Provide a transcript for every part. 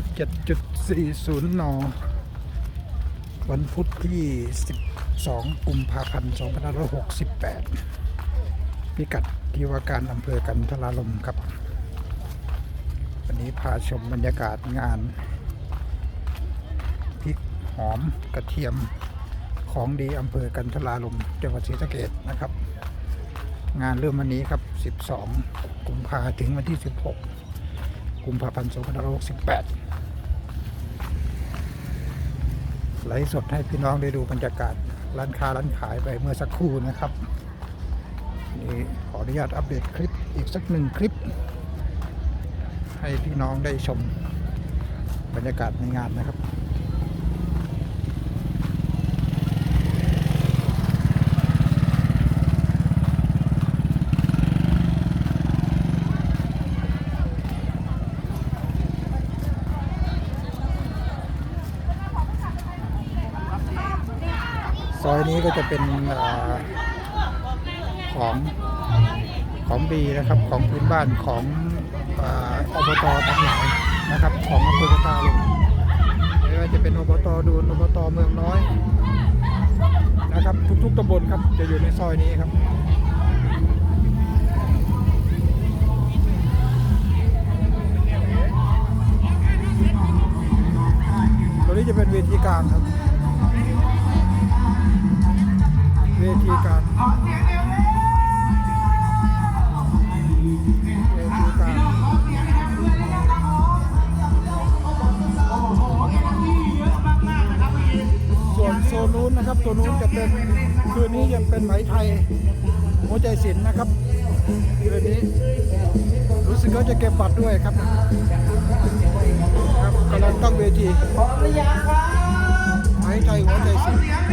17.40 น วันพุธที่ 12 กุมภาพันธ์2568 พิกัดที่ว่าการอำเภอกันทราลมครับ วันนี้พาชมบรรยากาศงานพริกหอมกระเทียมของดีอำเภอกันทราลมจังหวัดศรีสะเกษนะครับ งานเริ่มวันนี้ครับ 12 กุมภาถึงวันที่ 16 กุมภาพันธ์2568 ไลฟ์สดให้พี่น้องได้ดูบรรยากาศร้านค้าร้านขายไปเมื่อสักครู่นะครับนี่ขออนุญาตอัปเดตคลิปอีกสักหนึ่งคลิป ให้พี่น้องได้ชมบรรยากาศในงานนะครับ อยนี้ก็จะเป็นอของของดีนะครับของพื้นบ้านของอาอบตทั้งหลายนะครับ ของอำเภอกระตาลงไม่ว่าจะเป็นอบตดูนอบตเมืองน้อยนะครับ ทุกๆตำบลครับจะอยู่ในซอยนี้ครับตัวนี้จะเป็นเวทีกลางครับ เวทีกางเวทีกางส่วนโซนนู้นนะครับ ตัวนู้นจะเป็นคืนนี้จะเป็นไหมไทยหัวใจศิลป์นะครับคืนนี้รู้สึกเขาจะเก็บบัตรด้วยครับครับกำลังตั้งเวทีไหมไทยหัวใจศิลป์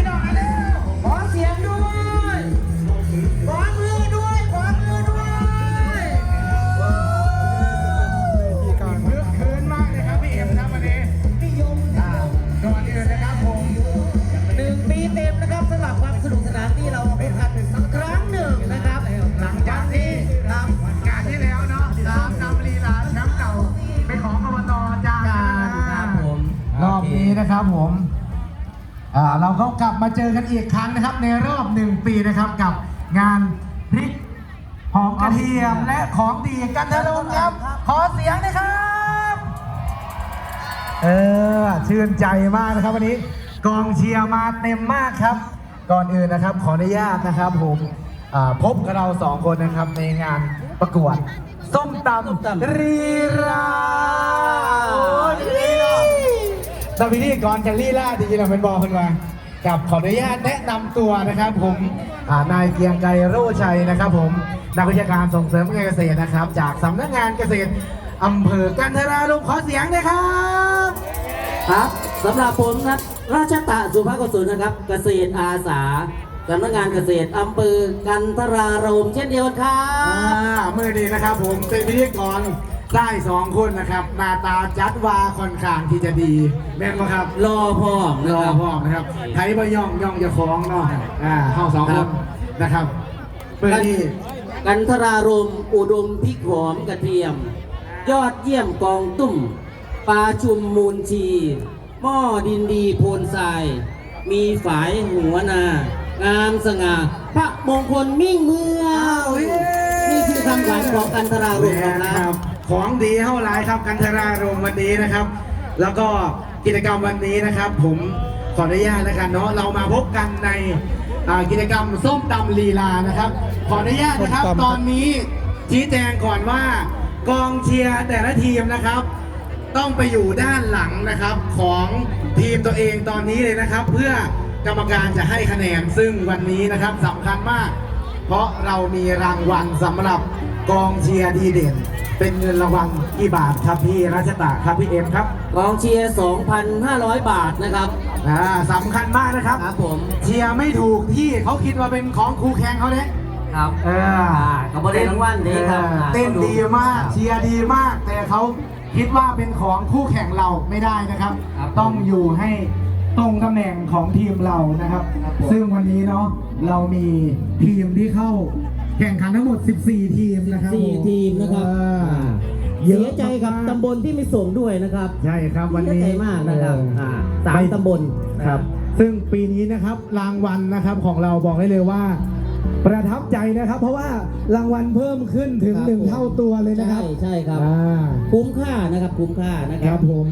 ลับมาเจอกันอีกครั้งนะครับ ในรอบหนึ่งปีนะครับกับงานพริกหอมกระเทียมและของดีกันทะลงครับ ขอเสียงหนะครับ เออชื่นใจมากนะครับวันนี้กองเชียร์มาเต็มมากครับ ก่อนอื่นนะครับ ขออนุญาตนะครับผมอ่าพบกับเราสองคนนะครับในงานประกวด ส้มตำรีราโอ้ยตำพิธีก่อนจะรีราจริงๆเราเป็นบอลคนมา กับขออนุญาตแนะนำตัวนะครับ ผมอ่านายเกรียงไกรโรชัยนะครับ ผมนักวิชาการส่งเสริมการเกษตรนะครับ จากสำนักงานเกษตรอำเภอกันทราลมขอเสียงหนะครับ ครับสำหรับผมครับราชตะสุภาพกสุนนะครับ เกษตรอาสาสำนักงานเกษตรอำเภอกันทรารมเช่นเดียวกันครัอ่าบ เมื่อนี้นะครับผมเป็นพิธีกร ได้สองคนนะครับหน้าตาจัดวาค่อนข้างที่จะดีแม่นไหมครับรอพ่อมรนะอครับพร้อมนะครับไทยบะย่องย่องจะคล้องเนาะอ่าเข้าสองคครันบนะครับเพื่อที่กันทรารมอุดมพริกหอมกระเทียม ยอดเยี่ยมกองตุ้มปลาชุมมูลชีหม้อดินดีโพนทราย มีฝายหัวนา งามสง่าพระมงคลมิ่งเมือง นี่คือคำขวัญของกันทรารมแม่นะนะคครัรับบของดีเท่าไรครับกันทรารมวันนี้นะครับ แล้วก็กิจกรรมวันนี้นะครับ ผมขออนุญาตนะครับเนาะเรามาพบกันในอ่ากิจกรรมส้มตำลีลานะครับ ขออนุญาตนะครับส้มตำตอนนี้ชี้แจงก่อนว่ากองเชียร์แต่ละทีมนะครับ ต้องไปอยู่ด้านหลังนะครับของทีมตัวเองตอนนี้เลยนะครับ เพื่อกรรมการจะให้คะแนนซึ่งวันนี้นะครับสำคัญมาก เพราะเรามีรางวัลสำหรับกองเชียร์ดีเด่น เป็นเงินรางวัลกี่บาทครับพี่รัชตะครับพี่เอ็มครับกองเชียร์ 2,500 บาทนะครับอ่าสำคัญมากนะครับครับผมเชียร์ไม่ถูกที่เขาคิดว่าเป็นของครูแข่งเขาเนี่ย ครับเออเขาบ่ได้รางวัลนี่ครับเออเต้นดีมากเชียร์ดีมาก แต่เขาคิดว่าเป็นของคู่แข่งเราไม่ได้นะครับ ครับ ต้องอยู่ให้ ตรงตำแหน่งของทีมเรานะครับครับผมซึ่งวันนี้เนาะเรามีทีมที่เข้าแข่งขันทั้งหมด 14 ทีมนะครับ14ทีมนะครับเออเยอะเสียใจกับมากๆตำบลที่ไม่ส่งด้วยนะครับใช่ครับวันนี้เสียใจมากนะครับเอออ่าสามไปตำบลครับซึ่งปีนี้นะครับรางวัลนะครับของเราบอกได้เลยว่า ประทับใจนะครับ เพราะว่ารางวัลเพิ่มขึ้นถึงครับหนึ่งผม เท่าตัวเลยนะคใช่รับใช่ครับ อ่าคุ้มค่านะครับคุ้มค่านะคครัรับบผม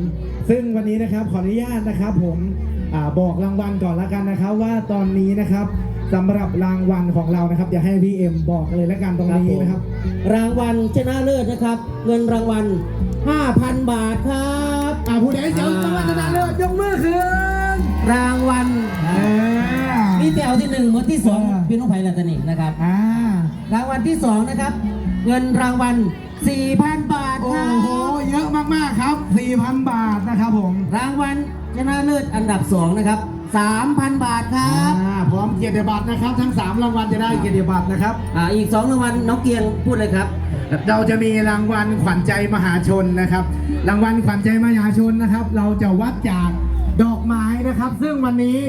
ซึ่งวันนี้นะครับขออนุญาตนะครับผมอา บอกรางวัลก่อนละกันนะครับ ว่าตอนนี้นะครับสำหรับรางวัลของเรานะครับอย่าให้พี่เอ็มบอกเลยละกันตรงนี้นะครับ รางวัลชนะเลิศนะครับ เงินรางวัล 5,000 บาทครับอ่าผู้ใดเสียวรางวัลชนะเลิศยกมือขึ้นรางวัลเออมีแต่เอาที่หนึ่งหมดที่สองเออพี่น้องไผ่ละตนิกนะครับอ่ารางวัลที่สองนะครับ เงินรางวัล4,000 บาทโอ้ครัโหบเยอะมากๆครับ 4,000 บาทนะครับผมรางวัล ชนะเลิศอันดับสองนะครับ3,000 บาทคอ่ารับพร้อมเกียรติบัตรนะครับ ทั้ง 3 รางวัลจะได้เกียรติบัตรนะครับ อ่าอีก 2 รางวัลน้องเกียงพูดเลยครับ เราจะมีรางวัลขวัญใจมหาชนนะครับ รางวัลขวัญใจมหาชนนะครับ เราจะวัดจากดอกไม้นะครับ ซึ่งวันนี้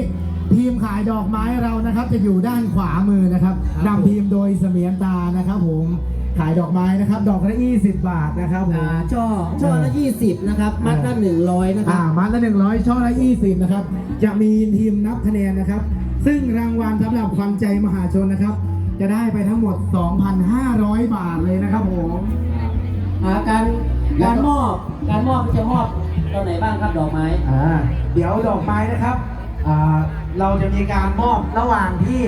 ทีมขายดอกไม้เรานะครับ จะอยู่ด้านขวามือนะครับครับนำทีมโดยเสมียนตานะครับผม ขายดอกไม้นะครับ ดอกละ20 บาทนะครับผม อ่าช่อช่อละ20 นะครับ มัดละ100 นะคอ่ารับ มัดละ100 ช่อละ 20 นะครับ จะมีทีมนับคะแนนนะครับ ซึ่งรางวัลสำหรับความใจมหาชนนะครับ จะได้ไปทั้งหมด 2,500 บาทเลยนะครับผม อ่าการการมอบการมอบจะมอบตรงไหนบ้างครับดอกไม้ อ่าเดี๋ยวดอกไม้นะครับอ่าเราจะมีการมอบระหว่างที่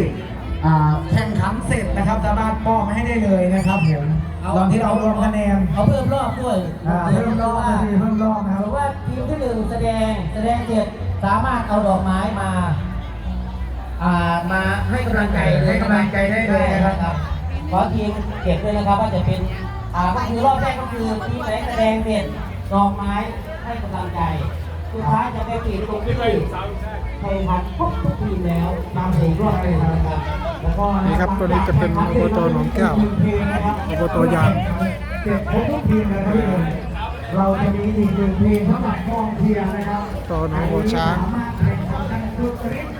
อ่าแข่งขันเสร็จนะครับสามารถมอบให้ได้เลยนะครับผมตอนที่เรารวมคะแนนเอาเพิ่มรอบด้วยอ่าเพิ่มรอบนะพี่เพิ่มรอบนะคหรับรือว่าทีมที่หนึ่งแสดงแสดงเสร็จสามารถเอาดอกไม้มาอ่ามาให้กำลังใจให้กำลังใจได้เลยนะครับ ขอทีมเก็บด้วยนะครับว่าจะเป็นอ่าก็คือรอบแรกก็คือทีมไหนแสดงเสร็จดอกไม้ให้กำลังใจ สุดท้ายจะไปปิดตรงที่แข่งขันครบทุกทีมแล้วตามถึงรอบเลยนะครับแล้วก็นี่ครับตัวนี้จะเป็นอบตหนองแก้วอบตยางเก็บครบทุกทีมนะครับพี่ผมเราจะมีอีกหนึ่งเพลงสำหรับกองเชียร์นะครับตอนหัวช้างสามารถแข่งขันกันสุดฤทธิ์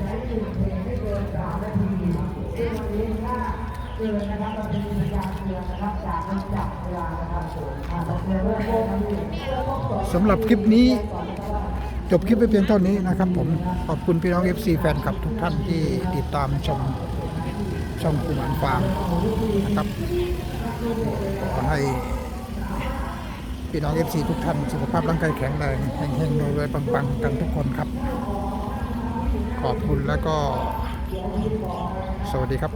อนุญาตเลยนะครับตรงนี้นอกจากนี้นะครับเรายังมีเกมการตัดสินนะครับอ่าขออนุญาตเรียกเกมการตัดสินมีการมาตานะครับวันนี้ตำบลยางบ้านหนองกกสำหรับคลิปนี้ จบคลิปไปเพียงเท่านี้นะครับผมขอบคุณพี่น้อง FC แฟนคลับทุกท่านที่ติดตามชมช่องกุมารฟาร์มนะครับขอให้พี่น้อง FC ทุกท่านสุขภาพร่างกายแข็งแรงเฮงๆรวยๆปังๆ กันทุกคนครับ ขอบคุณแล้วก็ สวัสดีครับ